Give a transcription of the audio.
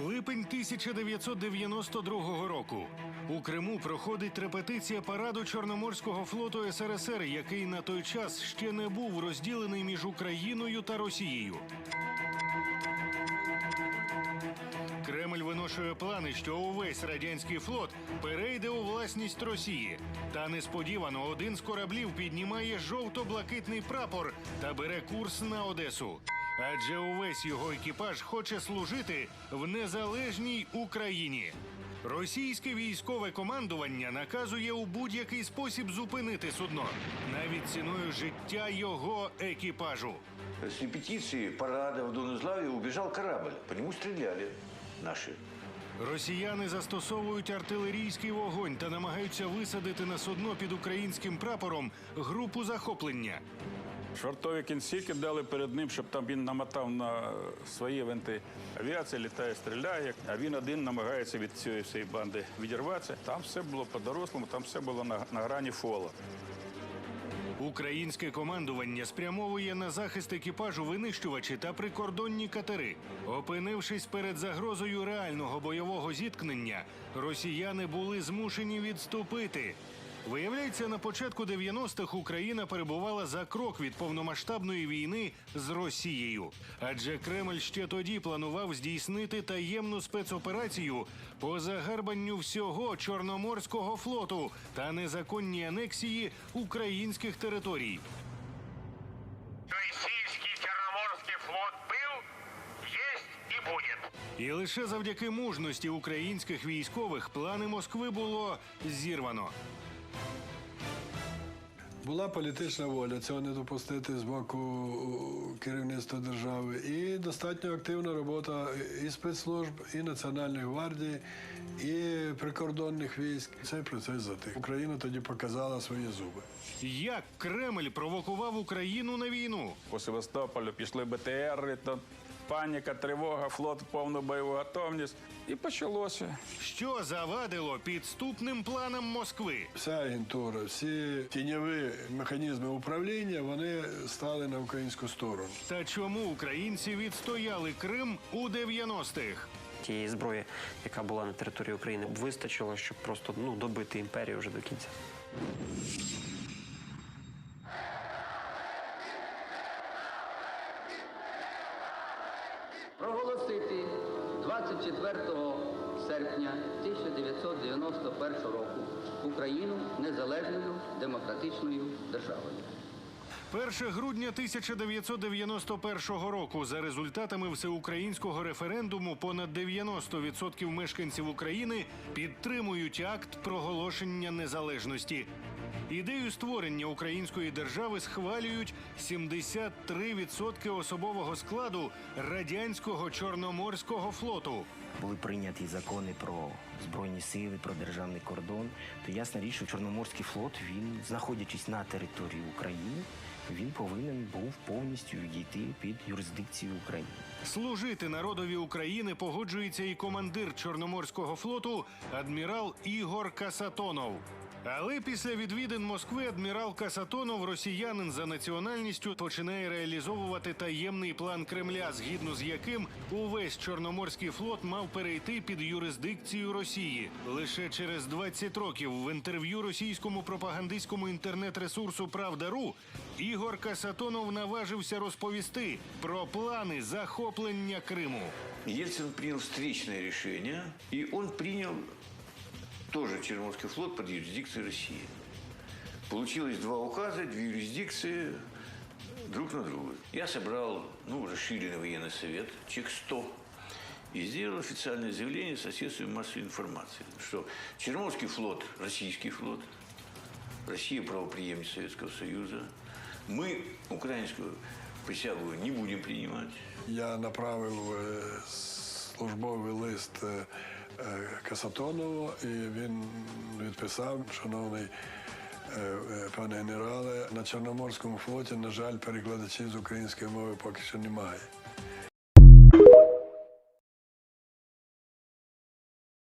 Липень 1992 року. У Криму проходить репетиція параду Чорноморського флоту СРСР, який на той час ще не був розділений між Україною та Росією. Кремль виношує плани, що увесь радянський флот перейде у власність Росії. Та несподівано один з кораблів піднімає жовто-блакитний прапор та бере курс на Одесу. Адже увесь його екіпаж хоче служити в незалежній Україні. Російське військове командування наказує у будь-який спосіб зупинити судно, навіть ціною життя його екіпажу. С репетиции парада в Донузлаве убежал корабль. По нему стреляли наши. Росіяни застосовують артилерійський вогонь та намагаються висадити на судно під українським прапором групу захоплення. Швартові кінці кидали перед ним, щоб там він намотав на свої винти. Авіація літає, стріляє, а він один намагається від цієї всієї банди відірватися. Там все було по-дорослому, там все було на, на грані фола. Українське командування спрямовує на захист екіпажу винищувачі та прикордонні катери. Опинившись перед загрозою реального бойового зіткнення, росіяни були змушені відступити. Виявляється, на початку 90-х Україна перебувала за крок від повномасштабної війни з Росією. Адже Кремль ще тоді планував здійснити таємну спецоперацію по загарбанню всього Чорноморського флоту та незаконній анексії українських територій. Российский Черноморский флот был, есть и будет. І лише завдяки мужності українських військових плани Москви було зірвано. Була політична воля цього не допустити з боку керівництва держави, і достатньо активна робота і спецслужб, і Національної гвардії, і прикордонних військ. Цей процес затих. Україна тоді показала свої зуби. Як Кремль провокував Україну на війну? По Севастополю пішли БТРи, то паніка, тривога, флот повну бойову готовність. І почалося. Що завадило підступним планам Москви? Вся агентура, всі тіньові механізми управління вони стали на українську сторону. Та чому українці відстояли Крим у 90-х? Тієї зброї, яка була на території України, вистачило, щоб просто ну добити імперію вже до кінця. 24 серпня 1991 року Україну незалежною демократичною державою. 1 грудня 1991 року за результатами всеукраїнського референдуму понад 90% мешканців України підтримують акт проголошення незалежності. Ідею створення української держави схвалюють 73% особового складу радянського чорноморського флоту. були прийняті закони про збройні сили, про державний кордон, то ясна річ, що Чорноморський флот, він, знаходячись на території України, він повинен був повністю відійти під юрисдикцію України. Служити народові України погоджується і командир Чорноморського флоту адмірал Ігор Касатонов. Але після відвідин Москви адмірал Касатонов, росіянин за національністю, починає реалізовувати таємний план Кремля, згідно з яким увесь Чорноморський флот мав перейти під юрисдикцію Росії. Лише через 20 років в інтерв'ю російському пропагандистському інтернет-ресурсу Правда.ру Ігор Касатонов наважився розповісти про плани захоплення Криму. Ельцин принял встречное решение, и он принял тоже Черноморский флот под юрисдикцией России. Получилось два указа, две юрисдикции друг на друга. Я собрал ну, расширенный военный совет, чек 100, и сделал официальное заявление со средствами массовой информации, что Черноморский флот – российский флот, Россия – правоприемник Советского Союза, мы украинскую присягу не будем принимать, Я направив е, службовий лист е, Касатонову, і він відписав, шановний е, е, пане генерале, на Чорноморському флоті, на жаль, перекладачів з української мови поки що немає.